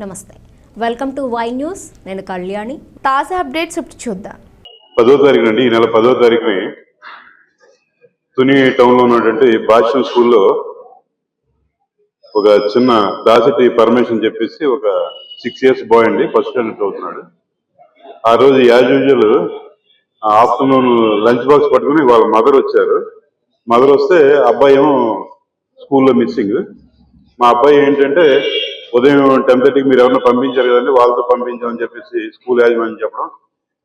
నమస్తే. Welcome to Y news నేను కళ్యాణి. తాజా అప్డేట్స్ ఇప్పుడు చూద్దాం. పదో తారీఖు అండి. ఈ నెల పదో తారీఖుని తుని టౌన్లో ఉన్నటువంటి భాష్యం స్కూల్లో ఒక చిన్న దాసటి పర్మిషన్ చెప్పేసి ఒక సిక్స్ ఇయర్స్ బాయ్ అండి. ఫస్ట్ స్టాండర్డ్ చదువుతున్నాడు. ఆ రోజు as usual afternoon lunch box పట్టుకుని వాళ్ళ మదర్ వచ్చారు. మదర్ వస్తే అబ్బాయి ఏమో స్కూల్లో మిస్సింగ్ మా అబ్బాయి ఏంటంటే ఉదయం టెన్ థర్టీకి మీరు ఎవరిని పంపించారు కదండి వాళ్ళతో పంపించామని చెప్పేసి స్కూల్ యాజమాన్యం చెప్పడం.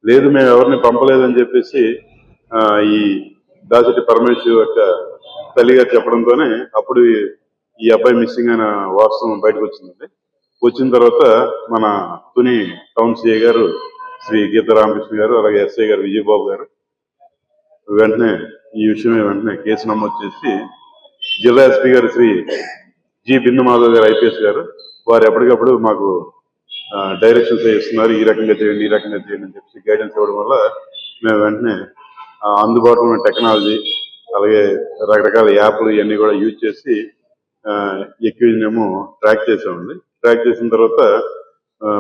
లేదు మేము ఎవరిని పంపలేదని చెప్పేసి ఈ దాసటి పరమేశ్వర్ యొక్క తల్లిగారు చెప్పడంతోనే అప్పుడు ఈ- ఈ అబ్బాయి మిస్సింగ్ అయిన వాస్తవం బయటకు వచ్చిందండి. వచ్చిన తర్వాత మన తుని టౌన్ సిఐ గారు శ్రీ గీత రామకృష్ణ గారు అలాగే ఎస్ఐ గారు విజయబాబు గారు వెంటనే ఈ విషయమే వెంటనే కేసు నమోదు చేసి జిల్లా ఎస్పీ గారు శ్రీ జి బిందు మాధవ్ గారు ఐపీఎస్ గారు వారు ఎప్పటికప్పుడు మాకు డైరెక్షన్స్ ఇస్తున్నారు ఈ రకంగా చేయండి ఈ రకంగా చేయండి అని చెప్పి గైడెన్స్ ఇవ్వడం వల్ల మేము వెంటనే అందుబాటులో ఉన్న టెక్నాలజీ అలాగే రకరకాల యాప్లు ఇవన్నీ కూడా యూజ్ చేసి ఎక్విజన్ ఏమో ట్రాక్ చేసామండి. ట్రాక్ చేసిన తర్వాత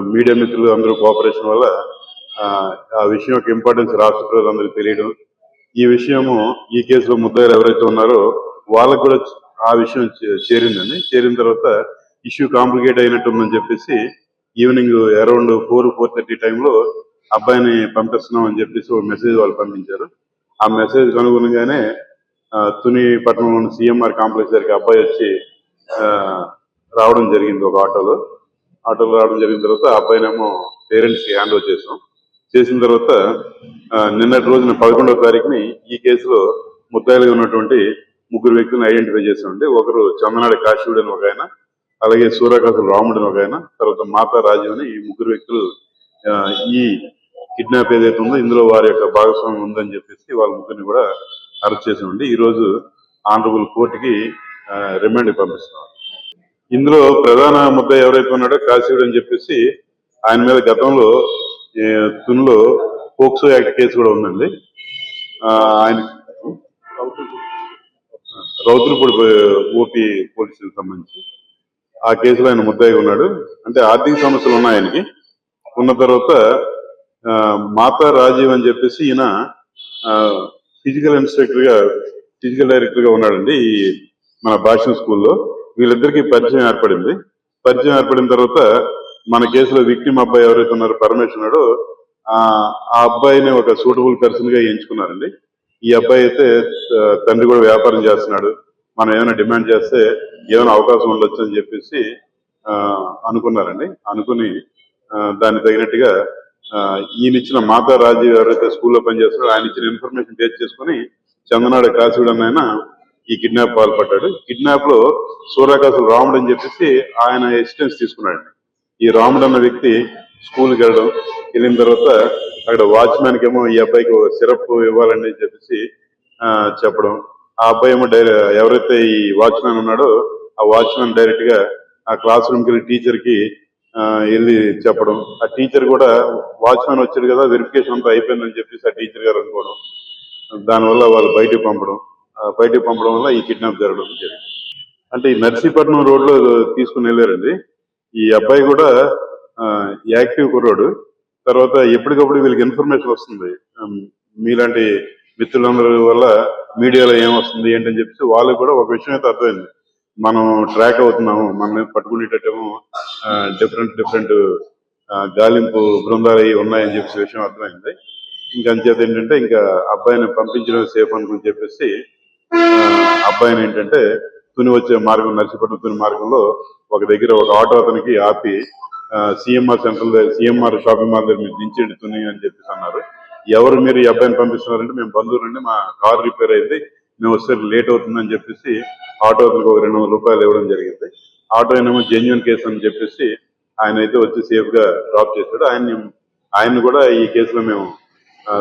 మీడియా మిత్రులు అందరూ కోఆపరేషన్ వల్ల ఆ, విషయం యొక్క ఇంపార్టెన్స్ రాష్ట్ర ప్రజలందరికీ తెలియడం ఈ విషయము ఈ కేసులో ముద్దాయిలు ఎవరైతే ఉన్నారో వాళ్ళకు కూడా ఆ విషయం చేరిందండి. చేరిన తర్వాత ఇష్యూ కాంప్లికేట్ అయినట్టుందని చెప్పేసి evening around four four thirty టైంలో అబ్బాయిని పంపిస్తున్నాం అని చెప్పేసి ఒక మెసేజ్ వాళ్ళు పంపించారు. ఆ మెసేజ్ అనుగుణంగానే తుని పట్టణంలోని సిఎంఆర్ కాంప్లెక్స్ దగ్గరికి అబ్బాయి వచ్చి ఆ, రావడం జరిగింది ఒక ఆటోలో. ఆటోలో రావడం జరిగిన తర్వాత ఆ అబ్బాయినేమో పేరెంట్స్కి హ్యాండ్ ఓవర్ చేసాం చేసిన తర్వాత నిన్నటి రోజున పదకొండవ తారీఖుని ఈ కేసులో ముద్దాయిలుగా ఉన్నటువంటి ముగ్గురు వ్యక్తులను ఐడెంటిఫై చేసామండి ఒకరు చందనాడి కాశీవుడు అని ఒక ఆయన అలాగే సూర్యకాశం రాముడిని ఒక ఆయన తర్వాత మాతా రాజు అని ఈ ముగ్గురు వ్యక్తులు ఈ కిడ్నాప్ ఏదైతే ఉందో ఇందులో వారి యొక్క భాగస్వామ్యం ఉందని చెప్పేసి వాళ్ళ ముగ్గురిని కూడా అరెస్ట్ చేసి ఈ రోజు ఆనరబుల్ కోర్టుకి రిమాండ్ పంపిస్తున్నారు ఇందులో ప్రధాన ముద్ద ఎవరైతే ఉన్నాడో కాశీవుడు అని చెప్పేసి ఆయన మీద గతంలో ఏ, పోక్సో యాక్ట్ కేసు కూడా ఉందండి. ఆయన రౌతులపూడి ఓపీ పోలీసులకు సంబంధించి. ఆ కేసులో ఆయన ముద్దాయిగా ఉన్నాడు. అంటే ఆర్థిక సమస్యలు ఉన్నాయి ఆయనకి. ఉన్న తర్వాత ఆ, మాతా రాజీవ్ అని చెప్పేసి ఈయన ఫిజికల్ ఇన్స్ట్రక్టర్గా ఫిజికల్ డైరెక్టర్గా ఉన్నాడండి ఈ మన భాషణ స్కూల్లో. వీళ్ళిద్దరికి పరిచయం ఏర్పడింది. పరిచయం ఏర్పడిన తర్వాత మన కేసులో విక్టిమ్ అబ్బాయి ఎవరైతే ఉన్నారో పరమేశ్వర్ ఉన్నాడో ఆ ఆ అబ్బాయిని ఒక సూటబుల్ పర్సన్గా ఎంచుకున్నారండి. ఈ అబ్బాయి అయితే తండ్రి కూడా వ్యాపారం చేస్తున్నాడు. మనం ఏమైనా డిమాండ్ చేస్తే ఏమైనా అవకాశం ఉండొచ్చు అని చెప్పేసి ఆ, అనుకున్నారండి. అనుకుని దానికి తగినట్టుగా ఆ, ఈయన ఇచ్చిన మాతా రాజీవ్ ఎవరైతే స్కూల్లో పనిచేస్తారో ఆయన ఇచ్చిన ఇన్ఫర్మేషన్ బేస్ చేసుకుని చందనాడు కాశీవుడు అన్న ఆయన ఈ కిడ్నాప్ పాల్పడ్డాడు కిడ్నాప్లో సూర్యాకాశులు రాముడు అని చెప్పేసి ఆయన ఎసిస్టెన్స్ తీసుకున్నాడు ఈ రాముడు అన్న వ్యక్తి స్కూల్కి వెళ్ళడం వెళ్ళిన తర్వాత అక్కడ వాచ్మ్యాన్కి ఏమో ఈ అబ్బాయికి సిరప్ ఇవ్వాలని చెప్పేసి ఆ, చెప్పడం ఆ అబ్బాయి ఏమో ఎవరైతే ఈ వాచ్మెన్ ఉన్నాడో ఆ వాచ్మెన్ డైరెక్ట్గా ఆ క్లాస్ రూమ్కి వెళ్ళి టీచర్కి వెళ్ళి చెప్పడం. ఆ టీచర్ కూడా వాచ్మెన్ వచ్చాడు కదా వెరిఫికేషన్ అంతా అయిపోయిందని చెప్పేసి ఆ టీచర్ గారు అనుకోవడం. దానివల్ల వాళ్ళు బయటకు పంపడం. బయటకు పంపడం వల్ల ఈ కిడ్నాప్ జరగడం జరిగింది. అంటే ఈ నర్సీపట్నం రోడ్లో తీసుకుని వెళ్ళారండి. ఈ అబ్బాయి కూడా యాక్టివ్ కుర్రాడు. తర్వాత ఎప్పటికప్పుడు వీళ్ళకి ఇన్ఫర్మేషన్ వస్తుంది. మీలాంటి మిత్రులందరి వల్ల మీడియాలో ఏమొస్తుంది ఏంటని చెప్పేసి వాళ్ళకి కూడా ఒక విషయం అయితే అర్థమైంది. మనం ట్రాక్ అవుతున్నాము మనం పట్టుకునేటట్టేమో డిఫరెంట్ డిఫరెంట్ గాలింపు బృందాలు అవి ఉన్నాయని చెప్పేసి విషయం అర్థమైంది. ఇంకా అంచేత ఏంటంటే ఇంకా అబ్బాయిని పంపించడం సేఫ్ అనుకుని చెప్పేసి అబ్బాయిని ఏంటంటే తుని వచ్చే మార్గం నర్సిపట్నం తుని మార్గంలో ఒక దగ్గర ఒక ఆటో అతనికి ఆపి CMR central CMR shopping mall దగ్గర మీరు దించండి తుని అని చెప్పేసి అన్నారు. ఎవరు మీరు ఈ అబ్బాయిని పంపిస్తున్నారంటే మేము బంధువులండి మా కార్ రిపేర్ అయింది మేము వస్తే లేట్ అవుతుందని చెప్పేసి ఆటో అతనికి ఒక రెండు వందల రూపాయలు ఇవ్వడం జరిగింది. ఆటో ఏమో జెన్యున్ కేసు అని చెప్పేసి ఆయన అయితే వచ్చి సేఫ్గా డ్రాప్ చేశాడు. ఆయన్ని ఆయన్ని కూడా ఈ కేసులో మేము ఆ,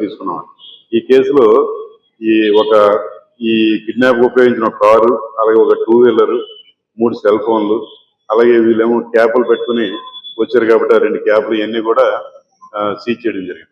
తీసుకున్నాం ఈ కేసులో ఈ ఒక ఈ కిడ్నాప్ ఉపయోగించిన కారు అలాగే ఒక టూ వీలర్ మూడు సెల్ ఫోన్లు అలాగే వీళ్ళేమో క్యాపులు పెట్టుకుని వచ్చారు కాబట్టి ఆ రెండు క్యాపులు ఇవన్నీ కూడా సీజ్ చేయడం జరిగింది.